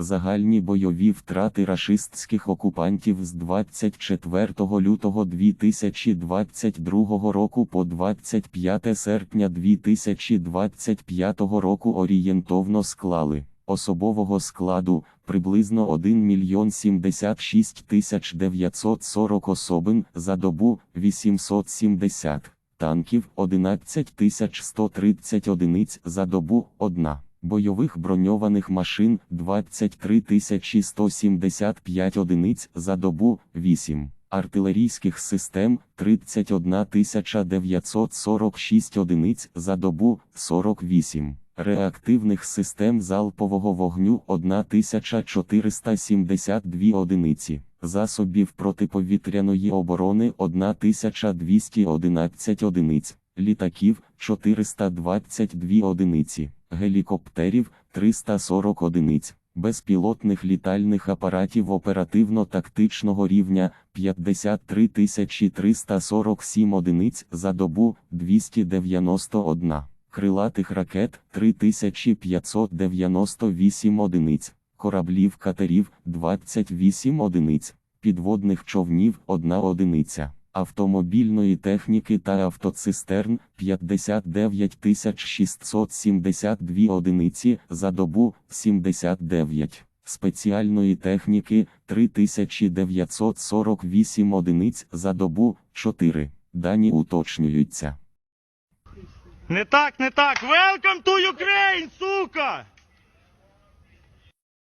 Загальні бойові втрати рашистських окупантів з 24 лютого 2022 року по 25 серпня 2025 року орієнтовно склали особового складу приблизно 1 мільйон 76 тисяч 940 особин за добу 870 танків 11 тисяч 130 одиниць за добу 1, бойових броньованих машин 23 175 одиниць за добу 8, артилерійських систем 31 946 одиниць за добу 48. Реактивних систем залпового вогню 1472 одиниці, засобів протиповітряної оборони 1211 одиниць, літаків 422 одиниці, гелікоптерів 340 одиниць, безпілотних літальних апаратів оперативно-тактичного рівня 53 347 одиниць за добу 291 крилатих ракет 3598 одиниць, кораблів катерів 28 одиниць, підводних човнів 1 одиниця, автомобільної техніки та автоцистерн 59 672 одиниці за добу 79. Спеціальної техніки 3948 одиниць за добу 4. Дані уточнюються. Не так, не так. Welcome to Ukraine!